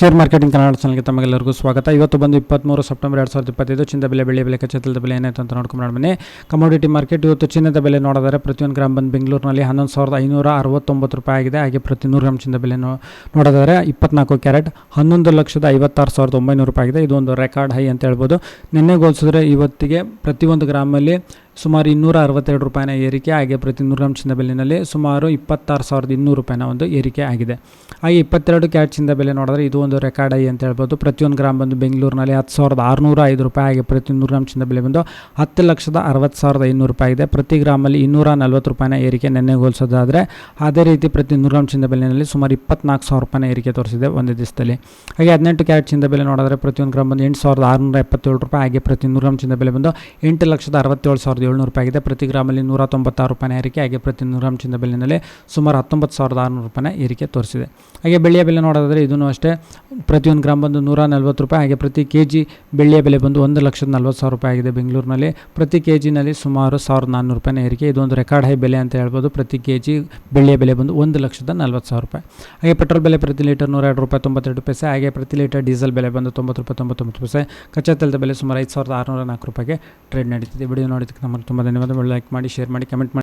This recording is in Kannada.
ಶೇರ್ ಮಾರ್ಕೆಟಿಂಗ್ ಕನ್ನಡ ಚಾನಲ್ಗೆ ತಮಗೆಲ್ಲರಿಗೂ ಸ್ವಾಗತ. ಇವತ್ತು ಬಂದು ಇಪ್ಪತ್ತ್ಮೂರು ಸೆಪ್ಟೆಂಬರ್ ಎರಡು ಸಾವಿರದ ಇಪ್ಪತ್ತೈದು, ಚಿನ್ನದ ಬೆಲೆ ಬೆಳೆ ಬೆಲೆ ಕಚ್ಚತಲದ ಬೆಲೆ ಏನಾಯ್ತು ಅಂತ ನೋಡ್ಕೊಂಡು ಬನ್ನಿ. ಕಮೋಡಿಟಿ ಮಾರ್ಕೆಟ್ ಇವತ್ತು ಚಿನ್ನದ ಬೆಲೆ ನೋಡಿದರೆ ಪ್ರತಿಯೊಂದು ಗ್ರಾಮ್ ಬಂದು ಬೆಂಗಳೂರಿನಲ್ಲಿ ಹನ್ನೊಂದು ಸಾವಿರದ ಐನೂರ ಅರವತ್ತೊಂಬತ್ತು ರೂಪಾಯಿ ಆಗಿದೆ. ಹಾಗೆ ಪ್ರತಿ ನೂರು ಗ್ರಾಮ್ ಚಿನ್ನದ ಬೆಲೆ ನೋಡಿದರೆ ಇಪ್ಪತ್ನಾಲ್ಕು ಕ್ಯಾರೆಟ್, ಹನ್ನೊಂದು ಲಕ್ಷದ ಐವತ್ತಾರು ಸಾವಿರದ ಒಂಬೈನೂರು ರೂಪಾಯಿ ಆಗಿದೆ. ಇದು ಒಂದು ರೆಕಾರ್ಡ್ ಹೈ ಅಂತ ಹೇಳ್ಬೋದು. ನಿನ್ನೆ ಹೋಲಿಸಿದ್ರೆ ಇವತ್ತಿಗೆ ಪ್ರತಿಯೊಂದು ಗ್ರಾಮಲ್ಲಿ ಸುಮಾರು ಇನ್ನೂರ ಅರವತ್ತೆರಡು ರೂಪಾಯಿನ ಏರಿಕೆ, ಹಾಗೆ ಪ್ರತಿ ನೂರು ಗ್ರಾಮ್ ಚಿನ್ನದ ಬೆಲೆಯಲ್ಲಿ ಸುಮಾರು ಇಪ್ಪತ್ತಾರು ಸಾವಿರದ ಇನ್ನೂರು ರೂಪಾಯಿನ ಒಂದು ಏರಿಕೆ ಆಗಿದೆ. ಹಾಗೆ ಇಪ್ಪತ್ತೆರಡು ಕ್ಯಾಟ್ ಚಿನ್ನದ ಬೆಲೆ ನೋಡಿದ್ರೆ ಇದು ಒಂದು ರೆಕಾರ್ಡ್ ಐ ಅಂತ ಹೇಳ್ಬೋದು. ಪ್ರತಿಯೊಂದು ಗ್ರಾಮ್ ಬಂದು ಬೆಂಗಳೂರಿನಲ್ಲಿ ಹತ್ತು ಸಾವಿರದ ಆರುನೂರ ಐದು ರೂಪಾಯಿ, ಹಾಗೆ ಪ್ರತಿ ನೂರು ಗ್ರಾಮ್ ಚಿನ್ನದ ಬೆಲೆ ಬಂದು ಹತ್ತು ಲಕ್ಷದ ಅರವತ್ತು ಸಾವಿರದ ಐನೂರು ರೂಪಾಯಿ ಇದೆ ಪ್ರತಿ ಗ್ರಾಮಲ್ಲಿ ಇನ್ನೂರ ನಲ್ವತ್ತು ರೂಪಾಯಿನ ಏರಿಕೆ ನೆನ್ನೆ ಹೋಲಿಸೋದಾದರೆ, ಅದೇ ರೀತಿ ಪ್ರತಿ ನೂರು ಗ್ರಾಮ್ ಚಿನ್ನದ ಬೆಲೆಯಲ್ಲಿ ಸುಮಾರು ಇಪ್ಪತ್ನಾಲ್ಕು ಸಾವಿರ ರೂಪಾಯಿನ ಏರಿಕೆ ತೋರಿಸಿದೆ ಒಂದು ದಿವಸದಲ್ಲಿ. ಹಾಗೆ ಹದಿನೆಂಟು ಕ್ಯಾರೆಟ್ ಚಿನ್ನದ ಬೆಲೆ ನೋಡಿದ್ರೆ ಪ್ರತಿಯೊಂದು ಗ್ರಾಮ್ ಬಂದು ಎಂಟು ಸಾವಿರದ ಆರುನೂರ ಎಪ್ಪತ್ತೇಳು ರೂಪಾಯಿ, ಹಾಗೆ ಪ್ರತಿ ನೂರು ಗ್ರಾಮ್ ಚಿನ್ನದ ಬೆಲೆ ಬಂದು ಎಂಟು ಲಕ್ಷದ ಅರವತ್ತೇಳು ಸಾವಿರದ ಏಳ್ನೂರು ರೂಪಾಯಿ ಆಗಿದೆ. ಪ್ರತಿ ಗ್ರಾಮಲ್ಲಿ ನೂರ ತೊಂಬತ್ತಾರು ರೂಪಾಯಿನ ಏರಿಕೆ. ಹಾಗೆ ಪ್ರತಿ ನೂರು ಗ್ರಾಮ್ ಚಿನ್ನ ಬೆಲೆಯಲ್ಲಿ ಸುಮಾರು ಹತ್ತೊಂಬತ್ತು ಸಾವಿರದ ಆರುನೂರು ರೂಪಾಯಿನ ಏರಿಕೆ ತೋರಿಸಿದೆ. ಹಾಗೆ ಬೆಳ್ಳಿಯ ಬೆಲೆ ನೋಡೋದಾದರೆ ಇದೂ ಅಷ್ಟೇ. ಪ್ರತಿಯೊಂದು ಗ್ರಾಮ್ ಬಂದು ನೂರ ನಲ್ವತ್ತು ರೂಪಾಯಿ. ಹಾಗೆ ಪ್ರತಿ ಕೆ ಜಿ ಬೆಳ್ಳಿಯ ಬೆಲೆ ಬಂದು ಒಂದು ಲಕ್ಷದ ನಲ್ವತ್ತು ಸಾವಿರ ರೂಪಾಯಿ ಆಗಿದೆ ಬೆಂಗಳೂರಿನಲ್ಲಿ. ಪ್ರತಿ ಕೆ ಜಿನಲ್ಲಿ ಸುಮಾರು ಸಾವಿರದ ನಾನ್ನೂರು ರೂಪಾಯಿನ ಏರಿಕೆ. ಇದೊಂದು ರೆಕಾರ್ಡ್ ಹೈ ಬೆಲೆ ಅಂತ ಹೇಳ್ಬೋದು. ಪ್ರತಿ ಕೆ ಜಿ ಬೆಳ್ಳಿಯ ಬೆಲೆ ಬಂದು ಒಂದು ಲಕ್ಷದ ನಲ್ವತ್ತು ಸಾವಿರ ರೂಪಾಯಿ. ಹಾಗೆ ಪೆಟ್ರೋಲ್ ಬೆಲೆ ಪ್ರತಿ ಲೀಟರ್ ನೂರ ಎರಡು ರೂಪಾಯಿ ತೊಂಬತ್ತೆರಡು ಪೈಸೆ. ಹಾಗೆ ಪ್ರತಿ ಲೀಟರ್ ಡೀಸೆಲ್ ಬೆಲೆ ಬಂದು ತೊಂಬತ್ತು ರೂಪಾಯಿ ತೊಂಬತ್ತೊಂಬತ್ತು ಪೈಸೆ. ಕಚ್ಚಾ ತೈಲದ ಬೆಲೆ ಸುಮಾರು ಐದು ಸಾವಿರದ ಆರುನೂರ ನಾಲ್ಕು ರೂಪಾಯಿಗೆ ಟ್ರೇಡ್ ನಡೀತಿದೆ. ವಿಡಿಯೋ ನೋಡಿದ್ದಕ್ಕೆ ನಮಗೆ ತುಂಬ ಧನ್ಯವಾದಗಳು. ಲೈಕ್ ಮಾಡಿ ಶೇರ್ ಮಾಡಿ ಕಮೆಂಟ್ ಮಾಡಿ.